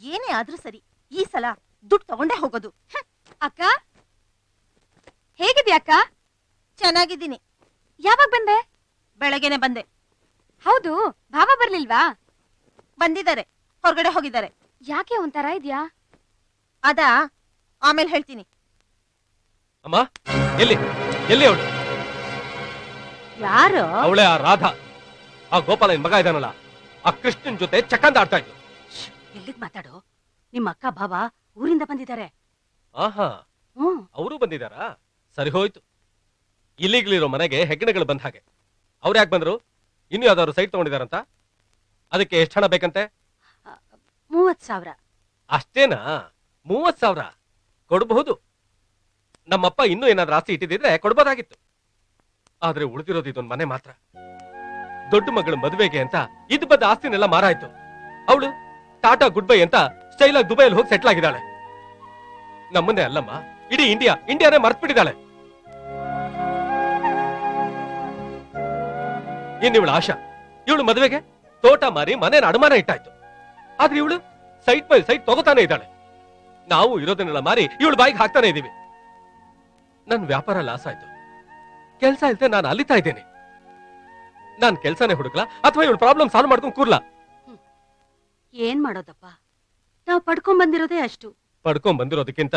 ಏನೇ ಆದ್ರೂ ಸರಿ ಈ ಸಲ ದುಡ್ಡು ತಗೊಂಡೇ ಹೋಗೋದು. ಅಕ್ಕ? ಹೇಗಿದ್ಯಾ ಅಕ್ಕ? ಚೆನ್ನಾಗಿದ್ದೀನಿ. ಯಾವಾಗ ಬಂದೆ? ಬೆಳಗ್ಗೆನೆ ಬಂದೆ. ಹೌದು ಭಾವ ಬರ್ಲಿಲ್ವಾ? ಬಂದಿದ್ದಾರೆ ಹೊರಗಡೆ ಹೋಗಿದ್ದಾರೆ. ಯಾಕೆ ಒಂಥರ ಇದ್ಯಾ? ಅದ ಆಮೇಲೆ ಹೇಳ್ತೀನಿ. ಅಮ್ಮ ಎಲ್ಲಿ? ಎಲ್ಲಿ ಅವಳು? ಯಾರು? ಅವಳೇ ಆ ರಾಧಾ. ಆ ಗೋಪಾಲ ಮಗ ಇದಾನಲ್ಲ ಆ ಕೃಷ್ಣನ್ ಜೊತೆ ಚಕ್ಕಂದ ಆಡ್ತಾ ಇದ್ಲು. ಎಲ್ಲಿಗ್ ಮಾತಾಡು? ನಿಮ್ಮ ಅಕ್ಕ ಬಾಬ ಊರಿಂದ ಬಂದಿದ್ದಾರೆ. ಆಹಾ ಹ್ಮ್. ಅವರು ಬಂದಿದಾರಾ ಸರಿ ಹೋಯ್ತು. ಇಲ್ಲಿಗ್ಲಿರೋ ಮನೆಗೆ ಹೆಗ್ಗಣಗಳು ಬಂದ ಹಾಗೆ. ಅವ್ರು ಯಾಕೆ ಬಂದ್ರು? ಇನ್ನು ಯಾವ್ದಾದ್ರು ಸೈಟ್ ತಗೊಂಡಿದಾರಂತ ಅದಕ್ಕೆ ಎಷ್ಟು ಹಣ ಬೇಕಂತೆ? ಮೂವತ್ ಸಾವಿರ. ಅಷ್ಟೇನಾ? ಮೂವತ್ ಸಾವಿರ? ಕೊಡಬಹುದು. ನಮ್ಮಪ್ಪ ಇನ್ನೂ ಏನಾದ್ರೂ ಆಸ್ತಿ ಇಟ್ಟಿದ್ರೆ ಕೊಡ್ಬೋದಾಗಿತ್ತು. ಆದ್ರೆ ಉಳಿದಿರೋದು ಇದೊಂದು ಮನೆ ಮಾತ್ರ. ದೊಡ್ಡ ಮಗಳ ಮದುವೆಗೆ ಅಂತ ಇದ್ ಬದ್ದ ಆಸ್ತಿನೆಲ್ಲ ಮಾರಾಯ್ತು. ಅವಳು? ಟಾಟಾ ಗುಡ್ ಬೈ ಅಂತ ಸ್ಟೈಲ್ ಆಗಿ ದುಬೈಯಲ್ಲಿ ಹೋಗಿ ಸೆಟ್ಲ್ ಆಗಿದ್ದಾಳೆ. ನಮ್ಮನ್ನೇ ಅಲ್ಲಮ್ಮ, ಇಡೀ ಇಂಡಿಯಾ ಇಂಡಿಯಾನೇ ಮರ್ತ್ಬಿಟ್ಟಿದ್ದಾಳೆ. ಇನ್ನು ಇವಳು ಆಶಾ. ಇವಳು ಮದುವೆಗೆ ತೋಟ ಮಾರಿ ಮನೇನ ಅಡಮಾನ ಇಟ್ಟಾಯ್ತು. ಆದ್ರೆ ಇವಳು ಸೈಟ್ ಮೇಲೆ ಸೈಟ್ ತಗೋತಾನೆ ಇದ್ದಾಳೆ. ನಾವು ಇರೋದನ್ನೆಲ್ಲ ಮಾರಿ ಇವಳು ಬಾಯಿಗೆ ಹಾಕ್ತಾನೆ ಇದೀವಿ. ನನ್ನ ವ್ಯಾಪಾರ ಲಾಸ್ ಆಯ್ತು. ಕೆಲಸ ಇಲ್ದೆ ನಾನು ಅಲಿತಾ ಇದ್ದೇನೆ. ನಾನು ಕೆಲಸನೇ ಹುಡುಕ್ಲಾ ಅಥವಾ ಇವಳು ಪ್ರಾಬ್ಲಮ್ ಸಾಲ್ವ್ ಮಾಡ್ಕೊಂಡು ಕೂರ್ಲಾ? ಏನ್ ಮಾಡೋದಪ್ಪ? ನಾವು ಪಡ್ಕೊಂಡ್ ಬಂದಿರೋದೇ ಅಷ್ಟು. ಪಡ್ಕೊಂಡ್ ಬಂದಿರೋದಕ್ಕಿಂತ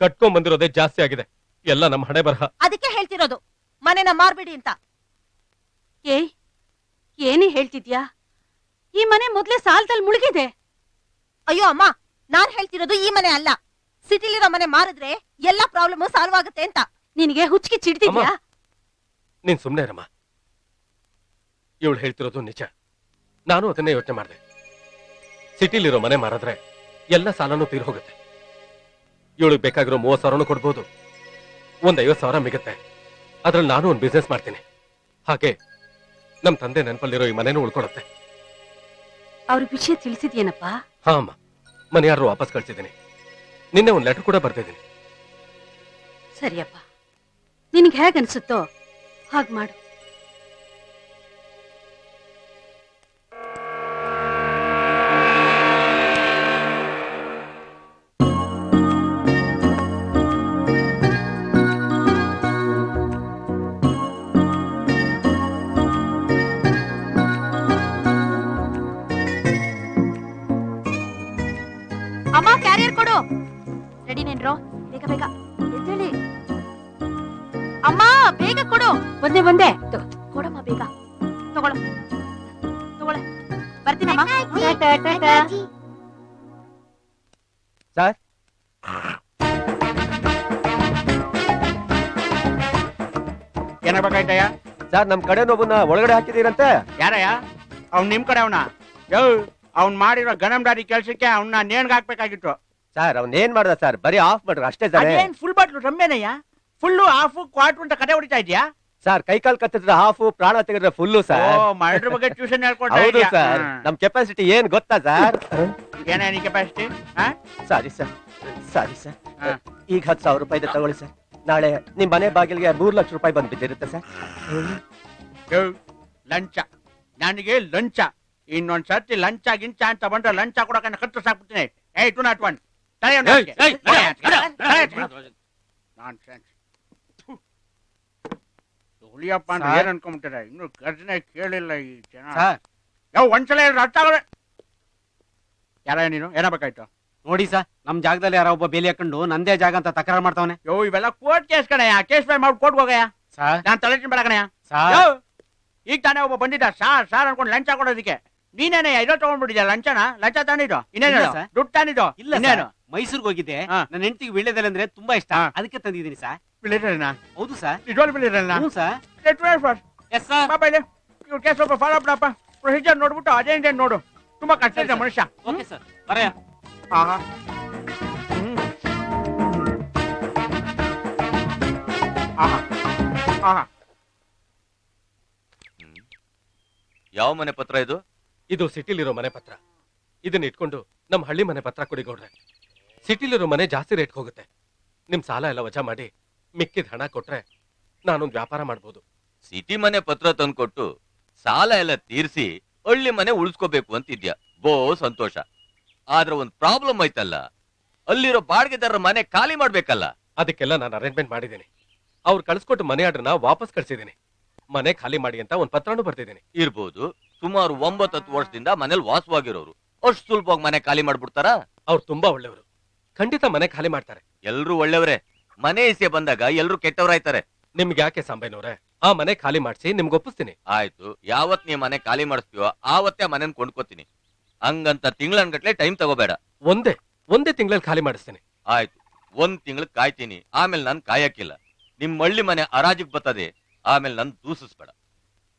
ಕಟ್ಕೊಂಡ್ ಬಂದಿರೋದೇ ಜಾಸ್ತಿ ಆಗಿದೆ. ಎಲ್ಲ ನಮ್ಮ ಹಣೆ ಬರಹ. ಅದಕ್ಕೆ ಹೇಳ್ತಿರೋದು. ಮನೆನ ಮಾರ್ಬಿಡಿ ಅಂತ. ಏ ಏನೇ ಹೇಳ್ತಿದ್ಯಾ? ಈ ಮನೆ ಮೊದ್ಲೇ ಸಾಲದಲ್ಲಿ ಮುಳುಗಿದೆ. ಅಯ್ಯೋ ಅಮ್ಮ ನಾನ್ ಹೇಳ್ತಿರೋದು ಈ ಮನೆ ಅಲ್ಲ. ಸಿಟಿಲಿರೋ ಮನೆ ಮಾರಿದ್ರೆ ಎಲ್ಲಾ ಪ್ರಾಬ್ಲಮ್ ಸಾಲ್ವ್ ಆಗುತ್ತೆ ಅಂತ. ನಿನಗೆ ಹುಚ್ಚಿಗೆ ಚಿಡ್ತಿದ್ಯಾ? ನೀನ್ ಸುಮ್ನೆ ರಮ್ಮ ಇವಳು ಹೇಳ್ತಿರೋದು ನಿಜ. ನಾನು ಅದನ್ನೇ ಯೋಚನೆ ಮಾಡಿದೆ. ಸಿಟಿಲಿರೋ ಮನೆ ಮಾರಿದ್ರೆ ಎಲ್ಲ ಸಾಲನೂ ತೀರ್ ಹೋಗುತ್ತೆ. ಇವಳಿಗೆ ಬೇಕಾಗಿರೋ ಮೂವತ್ ಸಾವಿರನೂ ಕೊಡ್ಬೋದು. ಒಂದ್ ಐವತ್ ಸಾವಿರ ಮಿಗುತ್ತೆ. ಅದ್ರಲ್ಲಿ ನಾನು ಒಂದು ಬಿಸ್ನೆಸ್ ಮಾಡ್ತೀನಿ. ಹಾಗೆ ನಮ್ ತಂದೆ ನೆನಪಲ್ಲಿರೋ ಈ ಮನೆನೂ ಉಳ್ಕೊಳತ್ತೆ. ಅವ್ರ ವಿಷಯ ತಿಳಿಸಿದ್ಯೇನಪ್ಪ? ಹಾ ಅಮ್ಮ. ಮನೆ ಯಾರು ವಾಪಸ್ ಕಳ್ಸಿದ್ದೀನಿ. ನಿನ್ನೆ ಒಂದ್ ಲೆಟರ್ ಕೂಡ ಬರ್ತಿದ್ದೀನಿ ಸರಿಯಪ್ಪ. ನಿನಗೆ ಹೇಗನ್ಸುತ್ತೋ ಹಾಗೆ ಮಾಡು. ರೆಡಿ ನೆನ್ರೋ ಬೇಗ ಬೇಗ. ಎದ್ದೇಳಿ. ಅಮ್ಮ ಬೇಗ ಕೊಡು. ಬಂದೆ ಬಂದೆ. ಕೊಡಮ್ಮ ಬೇಗ. ತಗೊಳ. ತಗೊಳ. ಬರ್ತೀನಮ್ಮ ಸರ್? ಏನಾಗ್ಬೇಕಾಯ್ತಯ್ಯ ಸರ್ ನಮ್ ಕಡೆನೊಬ್ಬನ ಒಳಗಡೆ ಹಾಕಿದೀರಂತೆ ಯಾರಯ್ಯ? ಅವ್ನ್ ನಿಮ್ ಕಡೆ ಅವನ? ಯೋ ಅವ್ನ್ ಮಾಡಿರೋ ಗಣಂಡಾರಿ ಕೆಲ್ಸಕ್ಕೆ ಅವ್ನ ನೇಣ್ಗ್ ಹಾಕ್ಬೇಕಾಗಿತ್ತು ಸರ್ ಅವ್ನ ಏನ್ ಮಾಡ್ದ ಸರ್? ಬರೀ ಆಫ್ ಮಾಡ್ರು ಅಷ್ಟೇ ಸರ್ ಅದೇನ್ ಫುಲ್ ಬಾಟ್ಲು ರಮ್ಯನಯ್ಯ? ಫುಲ್ಲು ಹಾಫ್ ಕ್ವಾರ್ಟ್ ಅಂತ ಕಡೆ ಹೊಡಿತಾ ಇದ್ಯಾ? ಸರ್ ಕೈ ಕಾಲ್ ಕತ್ತಿದ್ರೆ ಹಾಫ್ ಪ್ರಾಣ ತೆಗೆದ್ರೆ ಫುಲ್ಲು ಸರ್. ಮರ್ಡ್ರ್ ಬಗ್ಗೆ ಟ್ಯೂಷನ್ ಹೇಳ್ಕೊಂಡು ಹೌದು ಇದ್ಯಾ? ಸರ್. ನಮ್ ಕೆಪಾಸಿಟಿ ಏನ್ ಗೊತ್ತಾ ಸರ್? ಏನೇ ನೀ capacity sorry sir sorry sir ಹಾ. ಈಗ ಹತ್ತು ಸಾವಿರ ರೂಪಾಯಿ ತಗೊಳ್ಳಿ ಸರ್ ನಾಳೆ ನಿಮ್ ಮನೆ ಬಾಗಿಲಿಗೆ ಮೂರ್ ಲಕ್ಷ ರೂಪಾಯಿ ಬಂದ್ ಬಿದ್ದಿರುತ್ತೆ ಸರ್ ಲಂಚ. ನನಗೆ ಲಂಚ. ಇನ್ನೊಂದ್ ಸರ್ತಿ ಲಂಚ ಗಿಂಚ ಅಂತ ಬಂದ್ರೆ ಲಂಚ ಕೊಡಕ ಕತ್ತು ಸಾಕ್ಬಿಡ್ತೀನಿ ಏಯ್ ಟು ನಾಟ್ ಒನ್ ಹುಲಿಯಪ್ಪ ಅಂತ. ಏನ್ ಅನ್ಕೊಂಬಿಟ್ಟಾರೆ ಇನ್ನು ಗರ್ಜನೆ ಕೇಳಿಲ್ಲ ಈ ಜನ. ಯಾವ ಒಂದ್ಸಲ ಅರ್ಥ ಯಾರ ನೀನು? ಏನಾಗಬೇಕಾಯ್ತು ನೋಡಿ ಸರ್ ನಮ್ ಜಾಗದಲ್ಲಿ ಯಾರೋ ಒಬ್ಬ ಬೇಲಿ ಹಾಕೊಂಡು ನಂದೇ ಜಾಗ ಅಂತ ತಕರಾರು ಮಾಡ್ತಾವನೆ. ಯೋ ಇವೆಲ್ಲ ಕೋರ್ಟ್ ಕೇಸ್ ಕಣಯ್ಯ ಕೇಸ್ ಫೈಲ್ ಮಾಡಿ ಕೋರ್ಟ್ ಹೋಗಯ್ಯ. ಸರ್ ನಾನ್ ತಲೆ ತಿನ್ಬೇಡ ಕಣಯ್ಯ ಯೋ ಈಗ ತಾನೇ ಒಬ್ಬ ಬಂದಿದ್ದ. ಸಾರ್ ಸಾರ್ ಅನ್ಕೊಂಡು ಲಂಚ ಕೊಡೋದಕ್ಕೆ. ನೀನೇನೆ ಇದೋ ತಗೊಂಡ್ಬಿಟ್ಟಿದ್ಯಾ ಲಂಚನ? ಲಂಚ ತಾನಿದ್ದು ಇನ್ನೇನು ಸರ್. ದುಡ್ಡು ತಾನಿದ್ದು ಇಲ್ಲ ಇನ್ನೇನು? ಮೈಸೂರಿಗೆ ಹೋಗಿದ್ದೆ. ಹಾ. ನನ್ನ ಹೆಂಡತಿಗೆ ವೀಳ್ಯದೆಲೆ ಅಂದ್ರೆ ತುಂಬಾ ಇಷ್ಟ. ಹಾ. ಅದಕ್ಕೆ ತಂದಿದ್ದೀನಿ ಸರ್ ಬಿಳಿರಣ್ಣ ಹೌದು ಸರ್ ನಿಜವಾಗ್ಲೂ ಬಿಳಿರಣ್ಣ ಹ್ಞೂ ಸರ್ ಎಸ್ ಸರ್ ಪಾಪ ಇಲ್ಲಿ. ಇವ್ರ ಕೇಸ್ ಸ್ವಲ್ಪ ಫಾಲೋ ಅಪ್ಪ ಪ್ರೊಸೀಜರ್ ನೋಡ್ಬಿಟ್ಟು ಅದೇ ಇದೆ ನೋಡು. ತುಂಬಾ ಕಷ್ಟ ಇದೆ ಮನುಷ್ಯ. ಓಕೆ ಸರ್ ಬರೆಯ. ಆಹಾ ಹ್ಮ್. ಆಹಾ ಆಹಾ ಯಾವ ಮನೆ ಪತ್ರ ಇದು? ಇದು ಸಿಟಿಲಿರೋ ಮನೆ ಪತ್ರ. ಇದನ್ನ ಇಟ್ಕೊಂಡು ನಮ್ಮ ಹಳ್ಳಿ ಮನೆ ಪತ್ರ ಕೊಡಿ ಗೌಡ್ರೆ. ಸಿಟಿಲಿರೋ ಮನೆ ಜಾಸ್ತಿ ರೇಟ್ ಹೋಗುತ್ತೆ. ನಿಮ್ ಸಾಲ ಎಲ್ಲ ವಜಾ ಮಾಡಿ ಮಿಕ್ಕಿದ ಹಣ ಕೊಟ್ರೆ ನಾನೊಂದು ವ್ಯಾಪಾರ ಮಾಡ್ಬೋದು. ಸಿಟಿ ಮನೆ ಪತ್ರ ತಂದ್ಕೊಟ್ಟು ಸಾಲ ಎಲ್ಲ ತೀರಿಸಿ ಹಳ್ಳಿ ಮನೆ ಉಳಿಸ್ಕೋಬೇಕು ಅಂತಿದ್ಯಾ? ಬೋ ಸಂತೋಷ. ಆದ್ರೆ ಒಂದ್ ಪ್ರಾಬ್ಲಮ್ ಐತಲ್ಲ ಅಲ್ಲಿರೋ ಬಾಡಿಗೆದಾರರ ಮನೆ ಖಾಲಿ ಮಾಡ್ಬೇಕಲ್ಲ? ಅದಕ್ಕೆಲ್ಲ ನಾನು ಅರೇಂಜ್ಮೆಂಟ್ ಮಾಡಿದ್ದೀನಿ. ಅವ್ರು ಕಳ್ಸಿಕೊಟ್ಟು ಮನೆ ಆರ್ಡರ್ನ ವಾಪಸ್ ಕಳ್ಸಿದ್ದೀನಿ. ಮನೆ ಖಾಲಿ ಮಾಡಿ ಅಂತ ಒಂದ್ ಪತ್ರನೂ ಬರ್ತಿದ್ದೀನಿ ಇರ್ಬೋದು. ಸುಮಾರು ಒಂಬತ್ತು ಹತ್ತು ವರ್ಷದಿಂದ ಮನೇಲಿ ವಾಸವಾಗಿರೋರು. ಅಷ್ಟು ಸುಲಭವಾಗಿ ಮನೆ ಖಾಲಿ ಮಾಡ್ಬಿಡ್ತಾರ? ಅವ್ರು ತುಂಬಾ ಒಳ್ಳೆಯವರು. ಖಂಡಿತ ಮನೆ ಖಾಲಿ ಮಾಡ್ತಾರೆ. ಎಲ್ರು ಒಳ್ಳೆಯವರೇ. ಮನೆ ಇಸೆ ಬಂದಾಗ ಎಲ್ರು ಕೆಟ್ಟವರಾಯ್ತಾರೆ. ನಿಮ್ಗೆ ಯಾಕೆ ಸಾಂಬೈನವ್ರೆ ಆ ಮನೆ ಖಾಲಿ ಮಾಡಿಸಿ ನಿಮ್ಗೆ ಒಪ್ಪಿಸ್ತೀನಿ. ಆಯ್ತು ಯಾವತ್ ನೀ ಮನೆ ಖಾಲಿ ಮಾಡಿಸ್ತೀವೋ ಆವತ್ತೇ ಮನೆನ್ ಕೊಂಡ್ಕೋತೀನಿ. ಹಂಗಂತ ತಿಂಗಳನ್ಗಟ್ಲೆ ಟೈಮ್ ತಗೋಬೇಡ. ಒಂದೇ ಒಂದೇ ತಿಂಗಳಲ್ಲಿ ಖಾಲಿ ಮಾಡಿಸ್ತೀನಿ. ಆಯ್ತು ಒಂದ್ ತಿಂಗಳು ಕಾಯ್ತೀನಿ. ಆಮೇಲೆ ನಾನು ಕಾಯಕ್ಕಿಲ್ಲ ನಿಮ್ ಮಳ್ಳಿ ಮನೆ ಅರಾಜಿಗೆ ಬರ್ತದೆ ಆಮೇಲೆ ನನ್ ದೂಸಿಸ್ಬೇಡ.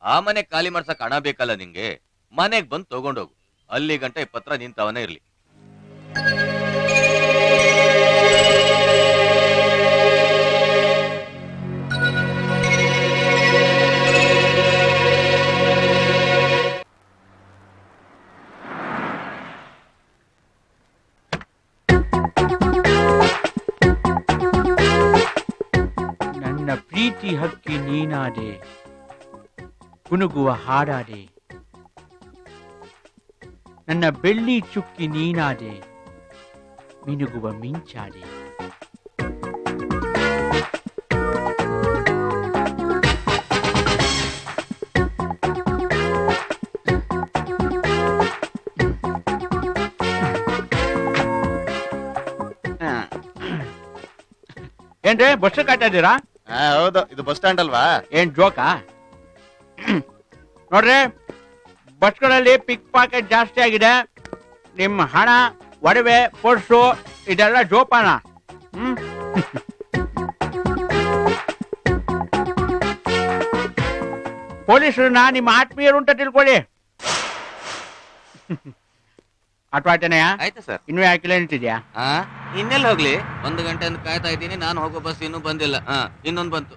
ಆ ಮನೆ ಖಾಲಿ ಮಾಡ್ಸಕ್ ಹಣ ಬೇಕಲ್ಲ ನಿಂಗೆ? ಮನೆಗ್ ಬಂದು ತಗೊಂಡೋಗು. ಅಲ್ಲಿ ಗಂಟ ಇಪ್ಪತ್ರ ಪತ್ರ ನಿಂತವನೇ ಇರ್ಲಿ. ನನ್ನ ಪ್ರೀತಿ ಹಕ್ಕಿ ನೀನಾದೆ ಕುಣುಗುವ ಹಾಡಾದೆ. ನನ್ನ ಬೆಳ್ಳಿ ಚುಕ್ಕಿ ನೀನಾದೆ ಮಿನುಗುವ ಮಿಂಚಾದೆ. ಏನ್ರಿ ಬಸ್ ಕಾಯ್ತಾ ಇದ್ದೀರಾ? ಹೌದು ಇದು ಬಸ್ ಸ್ಟ್ಯಾಂಡ್ ಅಲ್ವಾ? ಏನ್ ಜೋಕಾ ನೋಡ್ರಿ ಬಸ್ಗಳಲ್ಲಿ ಪಿಕ್ ಪಾಕೆಟ್ ಜಾಸ್ತಿ ಆಗಿದೆ. ನಿಮ್ಮ ಹಣ ಒಡವೆ ಪರ್ಸು ಇದೆಲ್ಲ ಜೋಪಾನ. ಹ್ಮ್? ಪೊಲೀಸರನ್ನ ನಿಮ್ಮ ಆತ್ಮೀಯರು ಅಂತ ತಿಳ್ಕೊಳ್ಳಿ. ಆಟೋ ಆಯ್ತು ಆಯ್ತಾ ಸರ್. ಇನ್ನೂ ಯಾಕಿಲ್ಲ ಕಿಲೋಮೀಟರ್ ಹಾ ಇನ್ನೆಲ್ಲ ಹೋಗ್ಲಿ? ಒಂದು ಗಂಟೆ ಕಾಯ್ತಾ ಇದ್ದೀನಿ. ನಾನು ಹೋಗೋ ಬಸ್ ಇನ್ನೂ ಬಂದಿಲ್ಲ. ಹಾ ಇನ್ನೊಂದು ಬಂತು.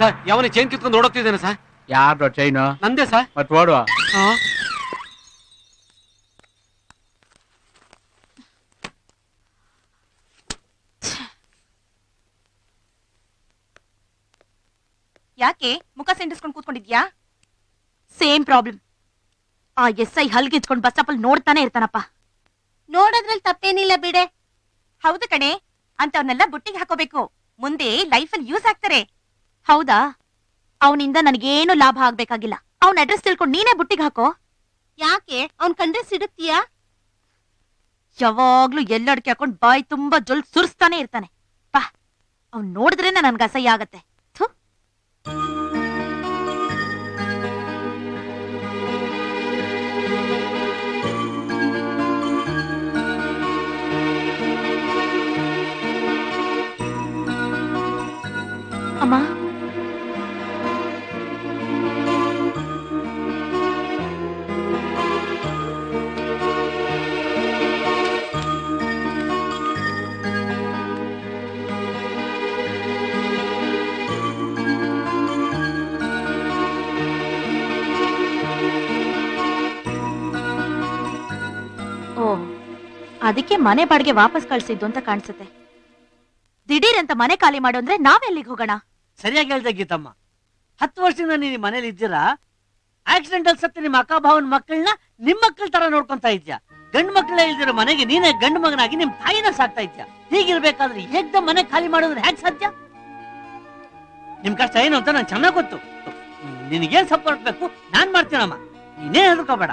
ಸರ್ ಯಾವನ ಚೈನ್ ಕಿತ್ಕೊಂಡು ಓಡೋಗ್ತಿದ್ದೇನೆ ಸರ್. ಯಾರ ಚೈನು ನಂದೇ ಸರ್. ಮತ್ತೆ ಓಡುವ? ಯಾಕೆ ಮುಖ ಸೆಂಟಿಸ್ಕೊಂಡು ಕೂತ್ಕೊಂಡಿದ್ಯಾ? ಸೇಮ್ ಪ್ರಾಬ್ಲಮ್ ಆ ಎಸ್ ಐ ಹಲ್ಗಿಚ್ಕೊಂಡು ಬಸ್ ಸ್ಟಾಪಲ್ಲಿ ನೋಡ್ತಾನೆ ಇರ್ತಾನಪ್ಪ. ನೋಡೋದ್ರಲ್ಲಿ ತಪ್ಪೇನಿಲ್ಲ ಬಿಡೆ. ಹೌದು ಕಣೆ ಅಂತವ್ರನ್ನೆಲ್ಲ ಬುಟ್ಟಿಗೆ ಹಾಕೋಬೇಕು. ಮುಂದೆ ಲೈಫಲ್ಲಿ ಯೂಸ್ ಆಗ್ತಾರೆ. ಹೌದಾ? ಅವನಿಂದ ನನಗೇನು ಲಾಭ ಆಗ್ಬೇಕಾಗಿಲ್ಲ. ಅವನ ಅಡ್ರೆಸ್ ತಿಳ್ಕೊಂಡು ನೀನೇ ಬುಟ್ಟಿಗೆ ಹಾಕೋ. ಯಾಕೆ? ಅವ್ನ್ ಕಂಡ್ರೆ ಸಿಡುತ್ತೀಯಾ? ಯಾವಾಗ್ಲೂ ಎಲ್ಲಡ್ಕೆ ಹಾಕೊಂಡ್ ಬಾಯ್ ತುಂಬಾ ಜೊಲ್ ಸುರಿಸ್ತಾನೆ ಇರ್ತಾನೆ. ಬಾ ಅವ್ನ್ ನೋಡಿದ್ರೇನೆ ನನ್ಗೆ ಅಸಹ್ಯ ಆಗತ್ತೆ. ಥು ಅಮ್ಮ ಅದಕ್ಕೆ ಮನೆ ಬಾಡಿಗೆ ವಾಪಸ್ ಕಳ್ಸಿದ್ದು ಅಂತ ಕಾಣಿಸುತ್ತೆ. ದಿಢೀರ್ ಅಂತ ಮನೆ ಖಾಲಿ ಮಾಡು ಅಂದ್ರೆ ನಾವೆಲ್ಲಿಗೆ ಹೋಗೋಣ? ಸರಿಯಾಗಿ ಹೇಳ್ದೆ ಗೀತಮ್ಮ. ಹತ್ತು ವರ್ಷದಿಂದ ನೀನು ಮನೇಲಿ ಇದ್ದೀರಾ? ಆಕ್ಸಿಡೆಂಟ್ ಅಲ್ಲಿ ಸತ್ತ ನಿಮ್ಮ ಅಕ್ಕಭಾವನ ಮಕ್ಕಳನ್ನ ನಿಮ್ ಮಕ್ಕಳ ತರ ನೋಡ್ಕೊಂತ ಇದ್ಯಾ ಗಂಡ್ ಮಕ್ಕಳೇ ಇಲ್ದಿರೋ ಮನೆಗೆ ನೀನೇ ಗಂಡು ಮಗನಾಗಿ ನಿಮ್ ತಾಯಿನ ಸಾಕ್ತಾ ಇದ್ಯಾ ಹೀಗಿರ್ಬೇಕಾದ್ರೆ ಹೇಗ್ದ ಮನೆ ಖಾಲಿ ಮಾಡೋದ್ರೆ ಹೇಗ್ ಸಾಧ್ಯ? ನಿಮ್ ಕಷ್ಟ ಏನು ಅಂತ ನಾನು ಚೆನ್ನಾಗ್ ಗೊತ್ತು. ನಿನಗೇನ್ ಸಪೋರ್ಟ್ ಬೇಕು, ನಾನ್ ಮಾಡ್ತೀನಮ್ಮ. ನೀನೇ ಹೆದರ್ಕೋಬೇಡ.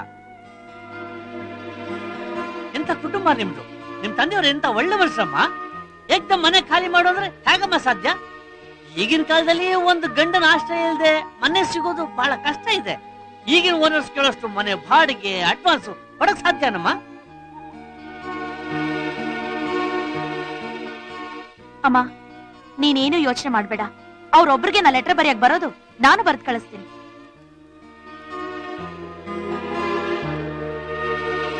ಎಂತ ಕುಟುಂಬ ನಿಮ್ದು? ನಿಮ್ ತಂದೆಯವ್ರು ಎಂತ ಒಳ್ಳೆ ವರ್ಷಮ್ಮ ಏಕ್ದಮ್ ಮನೆ ಖಾಲಿ ಮಾಡೋದ್ರೆ ಹೇಗಮ್ಮ ಸಾಧ್ಯ? ಈಗಿನ ಕಾಲದಲ್ಲಿ ಒಂದು ಗಂಡನ ಆಶ್ರಯ ಇಲ್ಲದೆ ಮನೆ ಸಿಗೋದು ಬಹಳ ಕಷ್ಟ ಇದೆ. ಈಗಿನ ಓನರ್ಸ್ ಕೇಳೋಷ್ಟು ಮನೆ ಬಾಡಿಗೆ ಅಡ್ವಾನ್ಸ್ ಕೊಡಕ್ ಸಾಧ್ಯನಮ್ಮ ಅಮ್ಮ, ನೀನೇನು ಯೋಚನೆ ಮಾಡ್ಬೇಡ. ಅವ್ರೊಬ್ರಿಗೆ ನಾ ಲೆಟರ್ ಬರೆಯಕ್ ಬರೋದು, ನಾನು ಬರ್ದ್ ಕಳಿಸ್ತೀನಿ.